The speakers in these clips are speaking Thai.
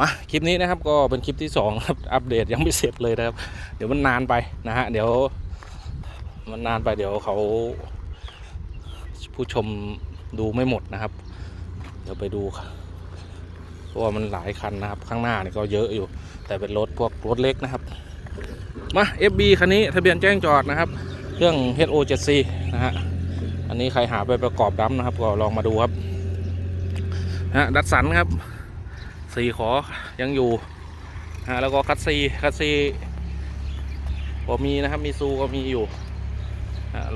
มาคลิปนี้นะครับก็เป็นคลิปที่สองครับอัปเดตยังไม่เสร็จเลยนะครับ เดี๋ยวมันนานไปนะฮะเดี๋ยว มันนานไปเดี๋ยวเขาผู้ชมดูไม่หมดนะครับ เดี๋ยวไปดูครับเพราะว่ามันหลายคันนะครับ ข้างหน้านี่ก็เยอะอยู่ แต่เป็นรถพวกรถเล็กนะครับ มา FB คันนี้ทะเบียนแจ้งจอดนะครับ เครื่อง HO7C นะฮะอันนี้ใครหาไปประกอบดัมนะครับ ก็ลองมาดูครับนะฮะดัดสันครับ สีขอยังอยู่ฮะแล้วก็คัตซีคัตซีก็มีนะครับมีซูก็มีอยู่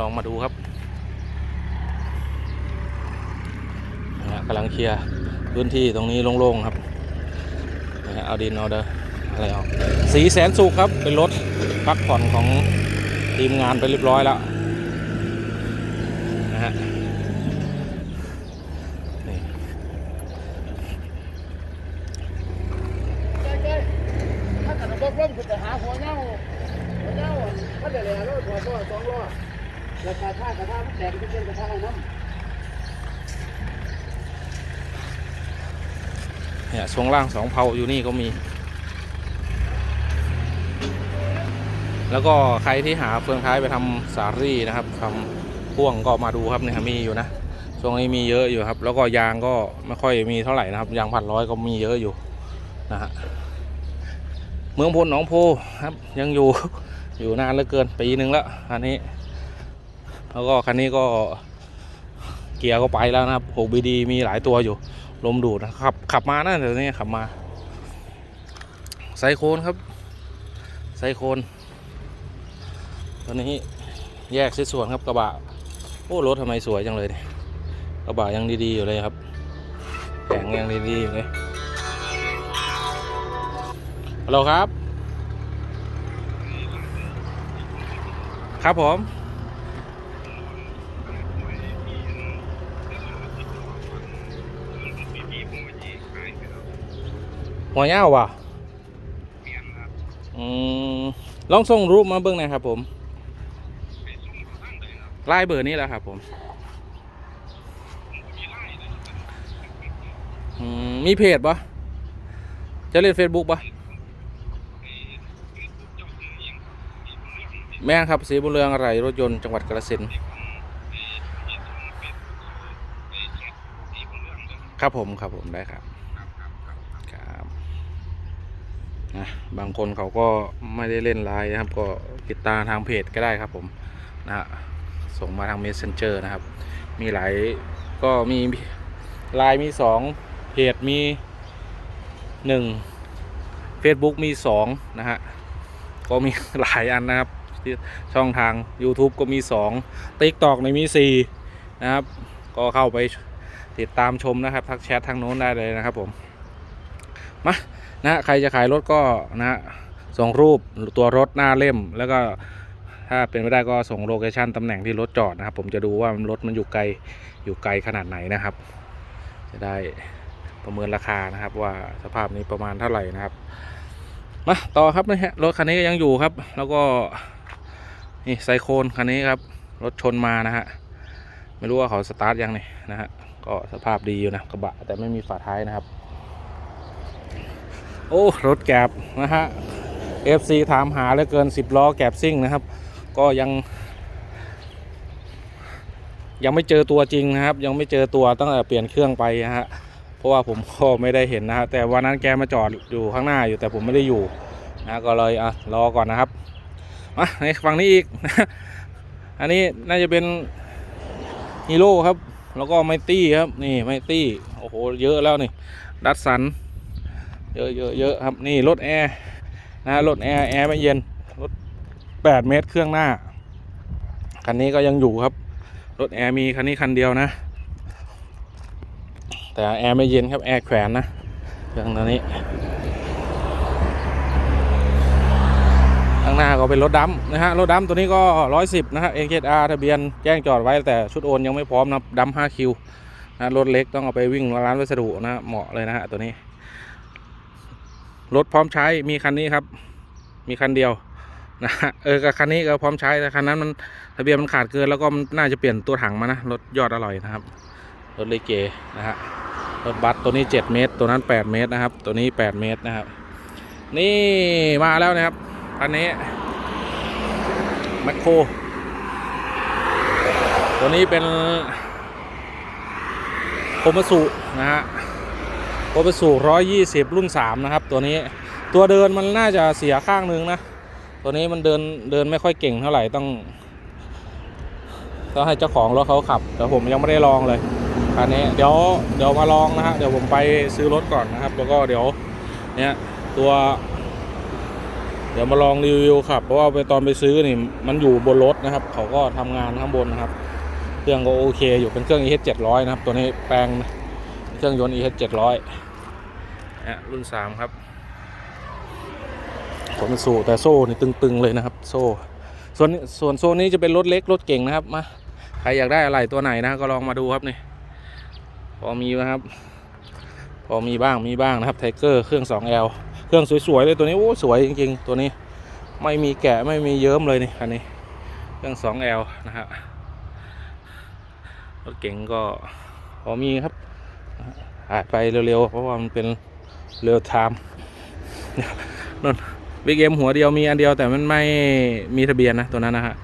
ลองมาดูครับกำลังเคลียร์พื้นที่ตรงนี้โล่งๆครับเอาดินเอาเดออะไรออกสีแสนสุขครับเป็นรถพักผ่อนของทีมงานไปเรียบร้อยแล้วนะฮะนี่ ถ้าเกิดเราเริ่มคือจะหาหัวเน่าหัวเน่าถ้าเดี๋ยวเลยรถหัวตัวสองล้อแล้วกระทะกระทะมันแตกเป็นกระทะอะไรน้ำ เนี่ยช่วงล่างสองเพาอยู่นี่ก็มี แล้วก็ใครที่หาเฟืองท้ายไปทำสารี่นะครับทำพ่วงก็มาดูครับเนี่ยมีอยู่นะช่วงนี้มีเยอะอยู่ครับ แล้วก็ยางก็ไม่ค่อยมีเท่าไหร่นะครับ ยางพันร้อยก็มีเยอะอยู่นะฮะเมืองพลหนองโพครับ ยังอยู่อยู่นานเหลือเกินปีหนึ่งแล้วคันนี้ แล้วก็คันนี้ก็เกียร์ก็ไปแล้วนะครับ 6BD มีหลายตัวอยู่ ลมดูดนะครับขับมานะเดี๋ยวนี้ขับมาไซโคนครับ ไซโคนตอนนี้แยกชิ้นส่วนครับกระบะโอ้รถทำไมสวยจังเลยเนี่ยกระบะยังดีๆอยู่เลยครับแข็งยังดีๆอยู่เลยฮัลโหลครับ ครับผม หัวเงาวว่ะอืมลองส่งรูปมาเบิ่งหน่อยครับ ผมไล่เบอร์นี้แหละครับ ผมอืมมีเพจปะจะเล่น Facebook ปะแม่งครับสีบุญเรืองอะไรรถยนต์จังหวัดกระสินธุ์ครับผมครับผมได้ครับครับ นะบางคนเขาก็ไม่ได้เล่นไลน์นะครับ ก็ติดตามทางเพจก็ได้ครับผมนะฮะส่งมาทาง Messenger นะครับ มีหลายก็มีไลน์มีสองเพจมีหนึ่ง Facebook มีสองนะฮะ ก็มีหลายอันนะครับ ช่องทาง YouTube ก็มีสอง TikTok ในมีสี่นะครับ ก็เข้าไปติดตามชมนะครับ ทักแชททางโน้นได้เลยนะครับผม มานะใครจะขายรถก็นะฮะส่งรูปตัวรถหน้าเล่ม แล้วก็ถ้าเป็นไม่ได้ก็ส่งโลเคชันตำแหน่งที่รถจอดนะครับ ผมจะดูว่ารถมันอยู่ไกลอยู่ไกลขนาดไหนนะครับ จะได้ประเมินราคานะครับ ว่าสภาพนี้ประมาณเท่าไหร่นะครับมาต่อครับนะฮะรถคันนี้ก็ยังอยู่ครับ แล้วก็นี่ไซโคนคันนี้ครับรถชนมานะฮะไม่รู้ว่าเขาสตาร์ทยังนี่นะฮะก็สภาพดีอยู่นะกระบะแต่ไม่มีฝาท้ายนะครับ โอ้ รถแกบนะฮะ FC ถามหาเหลือเกิน 10 ล้อแกบซิ่งนะครับ ก็ยัง ยังไม่เจอตัวจริงนะครับ ยังไม่เจอตัวตั้งแต่เปลี่ยนเครื่องไปนะฮะ เพราะว่าผมก็ไม่ได้เห็นนะฮะ แต่วันนั้นแกมาจอดอยู่ข้างหน้าอยู่แต่ผมไม่ได้อยู่นะก็เลยอะรอก่อนนะครับมาในฝั่งนี้อีก อันนี้น่าจะเป็นฮีโร่ครับ แล้วก็ไมตี้ครับ นี่ไมตี้ โอ้โห เยอะแล้วนี่ ดัตสัน เยอะเยอะเยอะครับนี่รถแอร์นะรถแอร์แอร์ไม่เย็นรถ8เมตรเครื่องหน้าคันนี้ก็ยังอยู่ครับ รถแอร์มีคันนี้คันเดียวนะ แต่แอร์ไม่เย็นครับแอร์แขวนนะเครื่องตัวนี้ข้างหน้าก็เป็นรถดำนะฮะรถดำตัวนี้ก็110นะฮะ NKR ทะเบียนแจ้งจอดไว้แต่ชุดโอนยังไม่พร้อมนะดำ5คิวนะรถเล็กต้องเอาไปวิ่งร้านวัสดุนะเหมาะเลยนะฮะตัวนี้ รถพร้อมใช้มีคันนี้ครับ มีคันเดียวนะฮะเออกับคันนี้ก็พร้อมใช้แต่คันนั้นมันทะเบียนมันขาดเกินแล้วก็มันน่าจะเปลี่ยนตัวถังมานะรถยอดอร่อยนะครับรถเลเกนะฮะรถบัสตัวนี้ 7 เมตร ตัวนั้น 8 เมตรนะครับ ตัวนี้ 8 เมตรนะครับ นี่มาแล้วนะครับอันนี้แมคโครตัวนี้เป็นโคมสุนะฮะ โคมาสุ120รุ่น3นะครับ ตัวนี้ตัวเดินมันน่าจะเสียข้างหนึงนะ ตัวนี้มันเดินเดินไม่ค่อยเก่งเท่าไหร่ต้องต้องให้เจ้าของรถเขาขับ แต่ผมยังไม่ได้ลองเลยคันนี้เดี๋ยวเดี๋ยวมาลองนะฮะเดี๋ยวผมไปซื้อรถก่อนนะครับ แล้วก็เดี๋ยวเนี่ยตัว เดี๋ยวมาลองรีวิวครับ เพราะว่าไปตอนไปซื้อนี่มันอยู่บนรถนะครับ เขาก็ทำงานข้างบนนะครับ เครื่องก็โอเคอยู่เป็นเครื่อง EH 700นะครับ ตัวนี้แปลง เครื่องยนต์ EH 700นะรุ่น 3 ครับผมเป็นสูแต่โซ่นี่ตึง ๆ เลยนะครับ โซ่ ส่วนส่วนโซนนี้จะเป็นรถเล็กรถเก่งนะครับมาใครอยากได้อะไรตัวไหนนะก็ลองมาดูครับนี่พอมีนะครับ พอมีบ้างมีบ้างนะครับไทเกอร์เครื่อง 2L เครื่องสวย ๆ เลยตัวนี้โอ้สวยจริง ๆ ตัวนี้ไม่มีแกะไม่มีเยิ้มเลยนี่คันนี้เครื่อง 2L นะฮะรถเก๋งก็พอมีครับ อาจไปเร็วๆ เพราะว่ามันเป็นเร็วไทม์นนบิ๊กเอ็มหัวเดียวมีอันเดียวแต่มันไม่มีทะเบียนนะตัวนั้นนะฮะ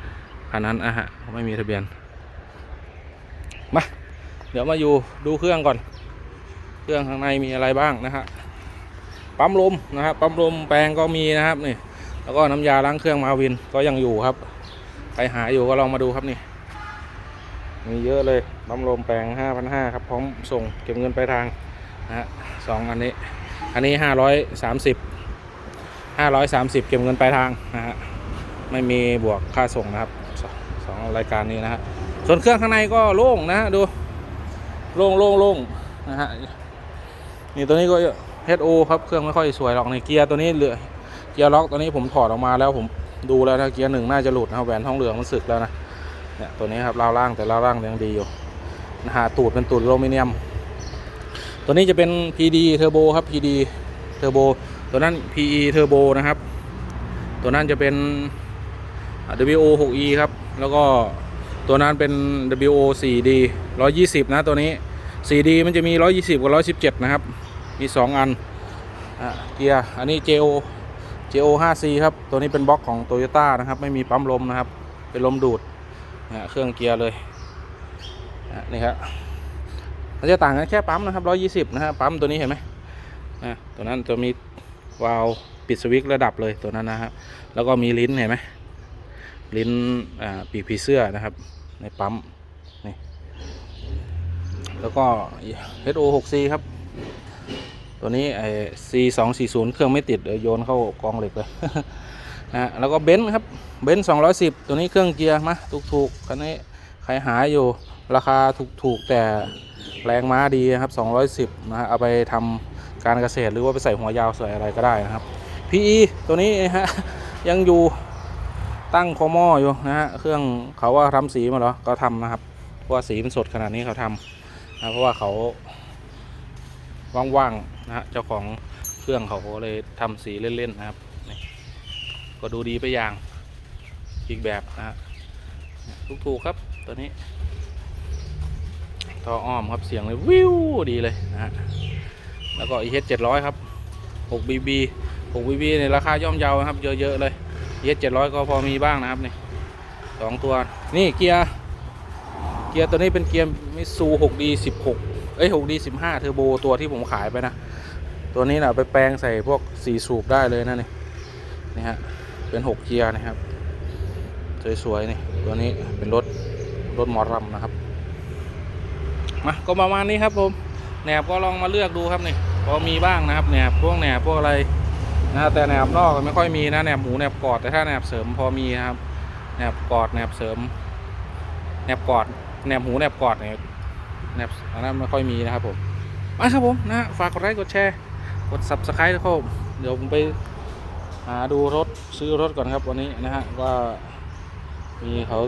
คันนั้นอะฮะไม่มีทะเบียน มา เดี๋ยวมาอยู่ดูเครื่องก่อน เครื่องข้างในมีอะไรบ้างนะฮะ ปั๊มลมนะครับ ปั๊มลมแปลงก็มีนะครับนี่ แล้วก็น้ำยาล้างเครื่องมาวินก็ยังอยู่ครับ ใครหาอยู่ก็ลองมาดูครับนี่ มีเยอะเลยปั๊มลมแปลง 5,500 ครับ พร้อมส่งเก็บเงินไปลายทางนะฮะสองอันนี้ อันนี้ 530 530 เก็บเงินปลายทางนะฮะไม่มีบวกค่าส่งนะครับสองรายการนี้นะฮะส่วนเครื่องข้างในก็โล่งนะฮะดูโล่งโล่งโล่งนะฮะนี่ตัวนี้ก็ HO ครับเครื่องไม่ค่อยสวยหรอกในเกียร์ตัวนี้เหลือเกียร์ล็อกตัวนี้ผมถอดออกมาแล้วผมดูแล้วนะเกียร์หนึ่งน่าจะหลุดนะแหวนทองเหลืองมันสึกแล้วนะ เนี่ยตัวนี้ครับราวล่างแต่ราวล่างยังดีอยู่นะฮะตูดเป็นตูดอลูมิเนียม ตัวนี้จะเป็น PD Turbo ครับ PD Turbo ตัวนั้น PE Turbo นะครับ ตัวนั้นจะเป็น WO 6E ครับ แล้วก็ตัวนั้นเป็น WO 4D 120 นะตัวนี้ 4D มันจะมี 120 กับ 117 นะครับ มี 2 อันอะเกียร์อันนี้ JO JO 5C ครับ ตัวนี้เป็นบล็อกของ Toyota นะครับ ไม่มีปั๊มลมนะครับ เป็นลมดูด นะเครื่องเกียร์เลยอะนี่ครับมันจะต่างกันแค่ปั๊มนะครับ120นะฮะปั๊มตัวนี้เห็นไหมนะตัวนั้นจะมีวาล์วปิดสวิตช์ระดับเลยตัวนั้นนะฮะแล้วก็มีลิ้นเห็นไหมลิ้นปีกผีเสื้อนะครับ ในปั๊มนี่แล้วก็ HO 6C ครับ ตัวนี้ไอ้ C 2 4 0 เครื่องไม่ติดเดี๋ยวโยนเข้ากองเหล็กเลย นะแล้วก็เบนซ์ครับเบนซ์210ตัวนี้เครื่องเกียร์มาถูกๆคันนี้ใครหาอยู่ราคาถูกๆแต่แรงม้าดีนะครับ 210นะฮะเอาไปทำการเกษตรหรือว่าไปใส่หัวยาวใส่อะไรก็ได้นะครับ PE ตัวนี้นะฮะยังอยู่ตั้งคอมออยู่นะฮะเครื่องเขาว่าทำสีมาเหรอก็ทำนะครับเพราะว่าสีมันสดขนาดนี้เขาทำนะเพราะว่าเขาว่างๆนะฮะเจ้าของเครื่องเขาก็เลยทำสีเล่นๆนะครับ ก็ดูดีไปอย่างอีกแบบนะฮะถูกๆครับตัวนี้ท่ออ้อมครับเสียงเลยวิวดีเลยนะฮะแล้วก็ EH 700 ครับ 6BB 6BB ในราคาย่อมเยานะครับ เยอะๆเลย EH 700 ก็พอมีบ้างนะครับนี่สองตัวนี่เกียร์เกียร์ตัวนี้เป็นเกียร์มิซู 6D 16 เอ้ย 6D 15 เทอร์โบตัวที่ผมขายไปนะ ตัวนี้นะไปแปลงใส่พวก4สูบได้เลยนะนี่นี่ฮะ เป็น6เกียร์นะครับ สวยๆนี่ตัวนี้เป็นรถรถมอรำนะครับมาก็ประมาณนี้ครับผมแหนบก็ลองมาเลือกดูครับนี่พอมีบ้างนะครับแหนบพวกแหนบพวกอะไรนะแต่แหนบนอกไม่ค่อยมีนะแหนบหมูแหนบกอดแต่ถ้าแหนบเสริมพอมีนะครับแหนบกอดแหนบเสริมแหนบกอดแหนบหูแหนบกอดเนี่ยแหนบอันนั้นไม่ค่อยมีนะครับผมมาครับผมนะฝากกดไลค์กดแชร์กด subscribe นะครับผมเดี๋ยวผมไป หาดูรถซื้อรถก่อนครับวันนี้นะฮะว่ามีเขา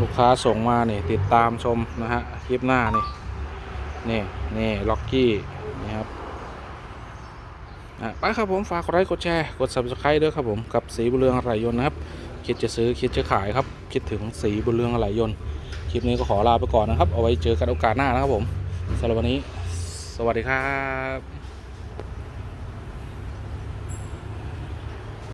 ลูกค้าส่งมาเนี่ยติดตามชมนะฮะคลิปหน้านี่นี่นี่ล็อกกี้นี่ครับอะไปครับผมฝากกดไลค์กดแชร์กด subscribe ด้วยครับผมกับสีบุญเรืองไหลยนนะครับคิดจะซื้อคิดจะขายครับ คิดถึงสีบนเรืองไหลยนคลิปนี้ก็ขอลาไปก่อนนะครับ เอาไว้เจอกันโอกาสหน้านะครับผมสำหรับวันนี้ สวัสดีครับ